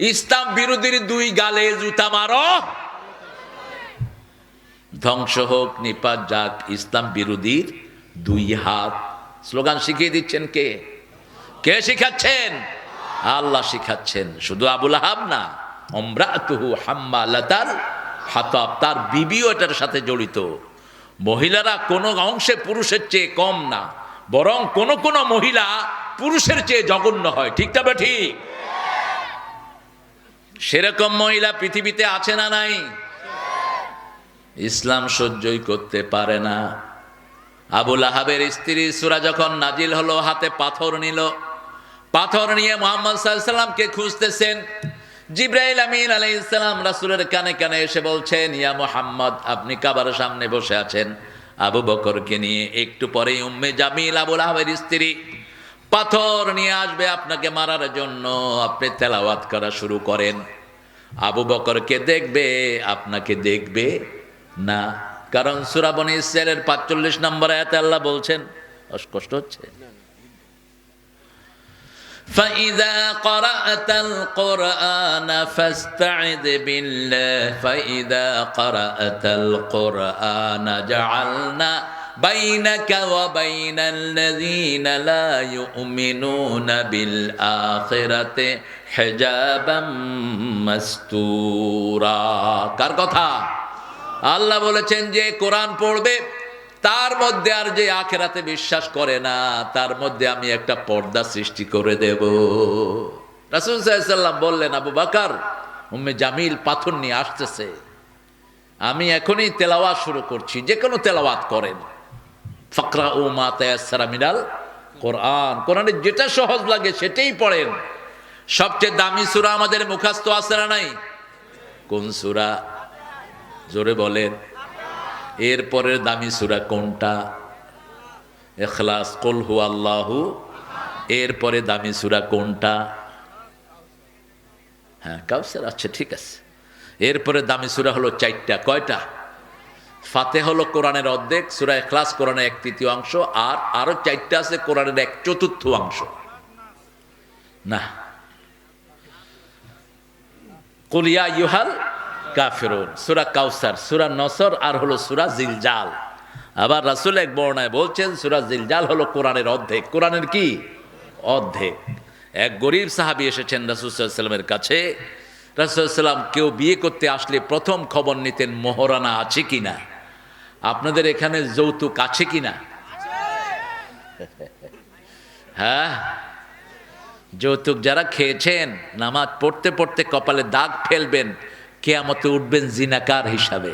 ইসলাম বিরোধীর দুই গালে জুতা মারো। ধ্বংস হোক, নিপাত যাক ইসলাম বিরোধীর দুই হাত। স্লোগান শিখিয়ে দিচ্ছেন কে? কে শিখাচ্ছেন? আল্লাহ শিখাচ্ছেন। শুধু আবুল আহাব না, অমরাতুহু হাম্মা লাতাল হাতাব, তার বিবিও এটার সাথে জড়িত। মহিলারা কোনো অংশে পুরুষের চেয়ে কম না, বরং কোন কোন মহিলা পুরুষের চেয়ে জঘন্য হয়। ঠিক তবে ঠিক? সেরকম মহিলা পৃথিবীতে আছে না নাই? ইসলাম সহ্যই করতে পারে না। আবুল আহাবের স্ত্রী সুরা যখন নাজিল হলো, হাতে পাথর নিল। পাথর নিয়ে মোহাম্মদ সাল্লামকে খুঁজতেছেন। জিব্রাইল আমিন আলাই ইসলাম রাসুলের কানে কানে এসে বলছেন, ইয়া মোহাম্মদ, আপনি কাবার সামনে বসে আছেন। আবু বকরকে নিয়ে একটু পরেই উম্মে জামিল আবুল আহাবের স্ত্রী পাথর নিয়ে আসবে আপনাকে মারার জন্য। আপনি তেলাওয়াত করা শুরু করেন। আবু বকরকে দেখবে, আপনাকে দেখবে না। কারণ সুরাবনী ইসরায়েলের পাঁচচল্লিশ নম্বর আয়াতে আল্লাহ বলছেন অস্পষ্ট হচ্ছে? فإذا قرأت القرآن فاستعذ بالله فإذا قرأت القرآن جعلنا بينك وبين الذين لا يؤمنون بالآخرة حجابا مستورا কার কথা আল্লাহ বলেছেন যে কোরআন পড়বে তার মধ্যে আর যে আখেরাতে বিশ্বাস করে না, তার মধ্যে আমি একটা পর্দা সৃষ্টি করে দেব। রাসুল সাল্লাম বললেন, আবু বাকার, উম্মে জামিল পাথর নিয়ে আসতেছে। আমি এখনই তেলাওয়াত শুরু করছি, যে কোনো তেলাওয়াত করেন। ফকরা ও মা তায়াসারা মিনাল কোরআন। কোরআনে যেটা সহজ লাগে সেটাই পড়েন। সবচেয়ে দামি সুরা আমাদের মুখাস্ত আছে না নাই? কোন সুরা? জোরে বলেন। এরপরের দামি সুরা কোনটা? এখলাস কল হু আল্লাহু এরপরে দামি সুরা কোনটা? হ্যাঁ কাউসার আচ্ছা ঠিক আছে। এরপরে দামি সুরা হলো চারটা, কয়টা? ফাতে হলো কোরআনের অর্ধেক, সুরা এখলাস কোরআনের এক তৃতীয় অংশ, আর আরও চারটা আছে কোরআনের এক চতুর্থ অংশ। না। কুলিয়া ইউহাল কাফেরুন, সুরা কাউসার, সুরা নসর আর হলো সুরা জিলজাল। আবার রাসুল এক বর্ণায় বলছেন, সুরা জিলজাল হলো কোরআনের অর্ধেক। কোরআনের কি? অর্ধেক। এক গরিব সাহাবি এসেছেন রাসুসাল্লামের কাছে। কেউ বিয়ে করতে আসলে প্রথম খবর নিতেন, মোহরানা আছে কিনা? আপনাদের এখানে যৌতুক আছে কিনা? হ্যাঁ? যৌতুক যারা খেয়েছেন, নামাজ পড়তে পড়তে কপালে দাগ ফেলবেন কেয়ামতে উঠবেন জিনাকার হিসাবে।